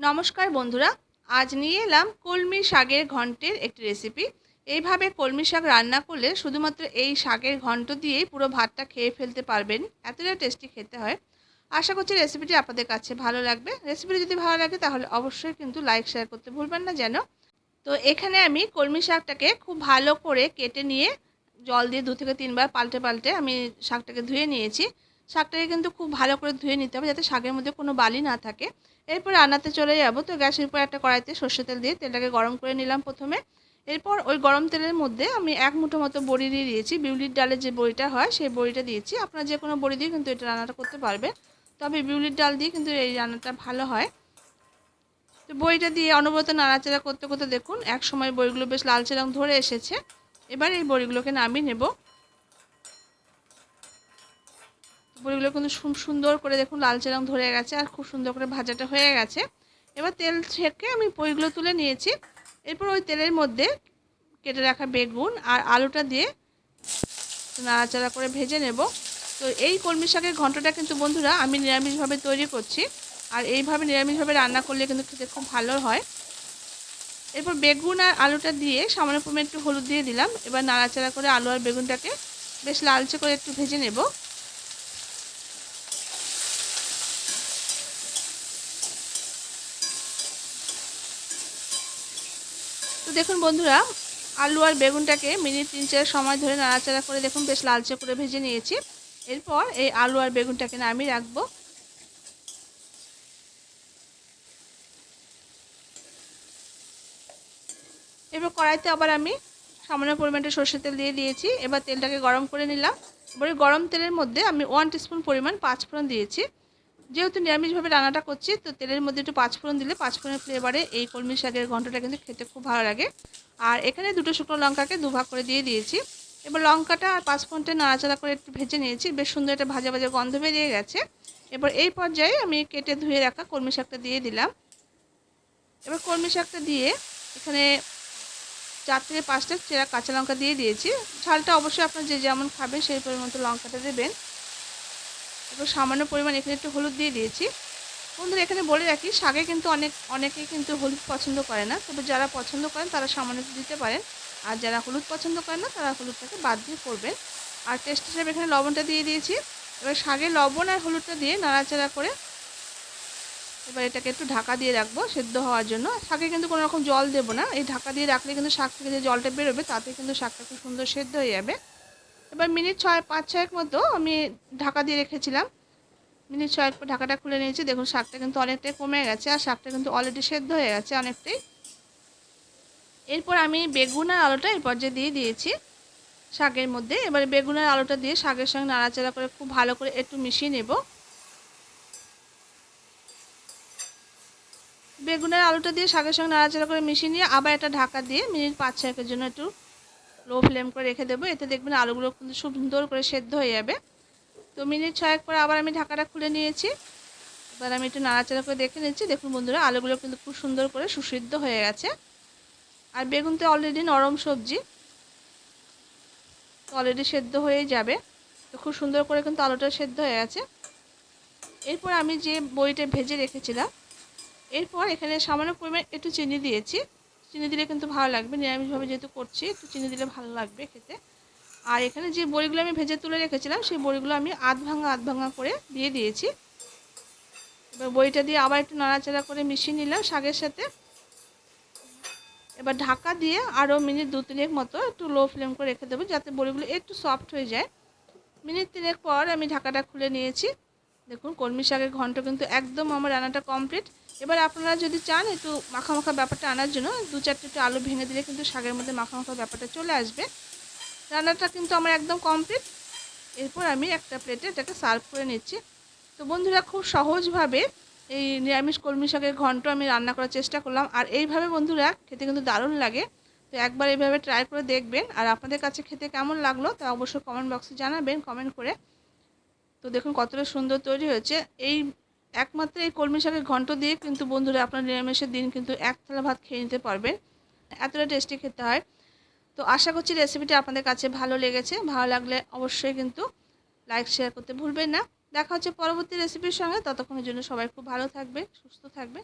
নমস্কার বন্ধুরা, আজ নিয়ে এলাম কলমি শাকের ঘন্টের একটি রেসিপি এইভাবে কলমি শাক রান্না করলে শুধুমাত্র এই শাকের ঘন্ট দিয়েই পুরো ভাতটা খেয়ে ফেলতে পারবেন। এতটা টেস্টি খেতে হয়। আশা করছি রেসিপিটি আপনাদের কাছে ভালো লাগবে। রেসিপিটি যদি ভালো লাগে তাহলে অবশ্যই কিন্তু লাইক শেয়ার করতে ভুলবেন না যেন। তো এখানে আমি কলমি শাকটাকে খুব ভালো করে কেটে নিয়ে জল দিয়ে দু থেকে তিনবার পাল্টে পাল্টে আমি শাকটাকে ধুয়ে নিয়েছি। শাকটাকে কিন্তু খুব ভালো করে ধুয়ে নিতে হবে যাতে শাকের মধ্যে কোনো বালি না থাকে। এরপর রান্নাতে চলে যাব তো গ্যাসের উপর একটা কড়াইতে সর্ষে তেল দিয়ে তেলটাকে গরম করে নিলাম প্রথমে। এরপর ওই গরম তেলের মধ্যে আমি এক মুঠো মতো বড়ি দিয়ে দিয়েছি। বিউলির ডালের যে বড়িটা হয় সেই বড়িটা দিয়েছি। আপনারা যে কোনো বড়ি দিয়ে কিন্তু এটা রান্নাটা করতে পারবেন। তবে বিউলির ডাল দিয়ে কিন্তু এই রান্নাটা ভালো হয়। তো বড়িটা দিয়ে অনবরত নাড়াচাড়া করতে করতে দেখুন, এক সময় বইগুলো বেশ লালচে রং ধরে এসেছে। এবার এই বড়িগুলোকে নামিয়ে নেব। বড়িগুলো কিন্তু সুন্দর করে দেখুন লালচে রং ধরে গেছে আর খুব সুন্দর করে ভাজাটা হয়ে গেছে। এবার তেল ছেঁকে আমি বড়িগুলো তুলে নিয়েছি। এরপর ওই তেলের মধ্যে কেটে রাখা বেগুন আর আলুটা দিয়ে নাড়াচাড়া করে ভেজে নেব। তো এই কলমি শাকের ঘন্টটা কিন্তু বন্ধুরা আমি নিরামিষভাবে তৈরি করছি আর এইভাবে নিরামিষভাবে রান্না করলে কিন্তু খেতে খুব ভালো হয়। এরপর বেগুন আর আলুটা দিয়ে সামান্য পরিমাণ একটু হলুদ দিয়ে দিলাম। এবার নাড়াচাড়া করে আলু আর বেগুনটাকে বেশ লালচে করে একটু ভেজে নেব। তো দেখুন বন্ধুরা, আলু আর বেগুনটাকে মিনিট তিন চার সময় ধরে নাড়াচাড়া করে দেখুন বেশ লালচে করে ভেজে নিয়েছি। এরপর এই আলু আর বেগুনটাকে নামিয়ে রাখব। এবার কড়াইতে আবার আমি সামান্য পরিমাণটা সর্ষের তেল দিয়ে দিয়েছি। এবার তেলটাকে গরম করে নিলাম। এবারে গরম তেলের মধ্যে আমি ওয়ান টিস্পুন পরিমাণ পাঁচফোড়ন দিয়েছি। যেহেতু নিরামিষভাবে রান্নাটা করছি, তো তেলের মধ্যে একটু পাঁচফোড়ন দিলে পাঁচফোড়নের ফ্লেভারে এই কলমি শাকের ঘন্টটা কিন্তু খেতে খুব ভালো লাগে। আর এখানে দুটো শুকনো লঙ্কাকে দুভাগ করে দিয়ে দিয়েছি। এবার লঙ্কাটা আর পাঁচফোড়নটা নাড়াচাড়া করে একটু ভেজে নিয়েছি, বেশ সুন্দর একটা ভাজা ভাজা গন্ধ বেরিয়ে গেছে। এবার এই পর্যায়ে আমি কেটে ধুয়ে রাখা কলমি শাকটা দিয়ে দিলাম। এবার কলমি শাকটা দিয়ে এখানে চার থেকে পাঁচটা চেরা কাঁচা লঙ্কা দিয়ে দিয়েছি। ঝালটা অবশ্যই আপনার যে যেমন খাবেন সেই পরিমাণ লঙ্কাটা দেবেন। এবার সামান্য পরিমাণ এখানে একটু হলুদ দিয়ে দিয়েছি। বন্ধুরা, এখানে বলে রাখি, শাকে কিন্তু অনেক অনেকেই কিন্তু হলুদ পছন্দ করে না। তবে যারা পছন্দ করেন, তারা সামান্য দিতে পারেন। আর যারা হলুদ পছন্দ করেন না, তারা হলুদটাকে বাদ দিয়ে করবেন। আর টেস্ট হিসেবে এখানে লবণটা দিয়ে দিয়েছি। এবার শাকে লবণ আর হলুদটা দিয়ে নাড়াচাড়া করে এবার এটাকে একটু ঢাকা দিয়ে রাখব সেদ্ধ হওয়ার জন্য। শাকে কিন্তু কোনো রকম জল দেবো না। এই ঢাকা দিয়ে রাখলে কিন্তু শাক থেকে যে জলটা বেরোবে, তাতে কিন্তু শাকটা খুব সুন্দর সেদ্ধ হয়ে যাবে। এবার মিনিট ছয় পাঁচ ছয়েক মতো আমি ঢাকা দিয়ে রেখেছিলাম। মিনিট ছয়েক পর ঢাকাটা খুলে নিয়েছি। দেখুন, শাকটা কিন্তু অনেকটাই কমে গেছে আর শাকটা কিন্তু অলরেডি সেদ্ধ হয়ে গেছে অনেকটাই। এরপর আমি বেগুন আর আলুটা এই পর্যায়ে দিয়ে দিয়েছি শাকের মধ্যে। এবারে বেগুন আর আলুটা দিয়ে শাকের সঙ্গে নাড়াচাড়া করে খুব ভালো করে একটু মিশিয়ে নেব। বেগুনের আলুটা দিয়ে শাকের সঙ্গে নাড়াচাড়া করে মিশিয়ে নিয়ে আবার একটা ঢাকা দিয়ে মিনিট পাঁচ ছয়েকের জন্য একটু লো ফ্লেম করে রেখে দেবো। এতে দেখবেন আলুগুলো কিন্তু সুন্দর করে সেদ্ধ হয়ে যাবে। তো মিনিট ছয়েক পরে আবার আমি ঢাকাটা খুলে নিয়েছি। এবার আমি একটু নাড়াচাড়া করে দেখে নিচ্ছি। দেখুন বন্ধুরা, আলুগুলো কিন্তু খুব সুন্দর করে সুসিদ্ধ হয়ে গেছে। আর বেগুন তো অলরেডি নরম সবজি। তো অলরেডি সেদ্ধ হয়েই যাবে। তো খুব সুন্দর করে কিন্তু আলুটা সেদ্ধ হয়ে গেছে। এরপর আমি যে বইটা ভেজে রেখেছিলাম, এরপর এখানে সামান্য পরিমাণ একটু চিনি দিয়েছি। চিনি দিলে কিন্তু ভালো লাগবে নিরামিষভাবে যেহেতু করছি একটু চিনি দিলে ভালো লাগবে খেতে। আর এখানে যে বড়িগুলো আমি ভেজে তুলে রেখেছিলাম, সেই বড়িগুলো আমি আধ ভাঙা আধ ভাঙা করে দিয়ে দিয়েছি। এবার বড়িটা দিয়ে আবার একটু নাড়াচাড়া করে মিশিয়ে নিলাম শাকের সাথে। এবার ঢাকা দিয়ে আরও মিনিট দু তিনেক মতো একটু লো ফ্লেম করে রেখে দেবো, যাতে বড়িগুলো একটু সফট হয়ে যায়। মিনিট তিনেক পর আমি ঢাকাটা খুলে নিয়েছি। দেখুন, কলমি শাকের ঘন্ট কিন্তু একদম আমার রান্নাটা কমপ্লিট এবার আপনারা যদি চান একটু মাখা মাখা ব্যাপারটা আনার জন্য, দু চারটে একটু আলু ভেঙে দিলে কিন্তু শাকের মধ্যে মাখা মাখা ব্যাপারটা চলে আসবে। রান্নাটা কিন্তু আমার একদম কমপ্লিট এরপর আমি একটা প্লেটে এটাকে সার্ভ করে নিচ্ছি। তো বন্ধুরা, খুব সহজভাবে এই নিরামিষ কলমি শাকের ঘন্ট আমি রান্না করার চেষ্টা করলাম। আর এইভাবে বন্ধুরা, খেতে কিন্তু দারুণ লাগে। তো একবার এইভাবে ট্রাই করে দেখবেন। আর আপনাদের কাছে খেতে কেমন লাগল তা অবশ্যই কমেন্ট বক্সে জানাবেন কমেন্ট করে। তো দেখুন কতটা সুন্দর তৈরি হয়েছে। এই একমাত্র এই কলমি শাকের ঘন্ট দিয়ে কিন্তু বন্ধুরা আপনার নিরামিষের দিন কিন্তু এক থালা ভাত খেয়ে নিতে পারবেন। এতটা টেস্টি খেতে হয়। তো আশা করছি রেসিপিটি আপনাদের কাছে ভালো লেগেছে। ভালো লাগলে অবশ্যই কিন্তু লাইক শেয়ার করতে ভুলবেন না। দেখা হচ্ছে পরবর্তী রেসিপির সঙ্গে। ততক্ষণের জন্য সবাই খুব ভালো থাকবে সুস্থ থাকবে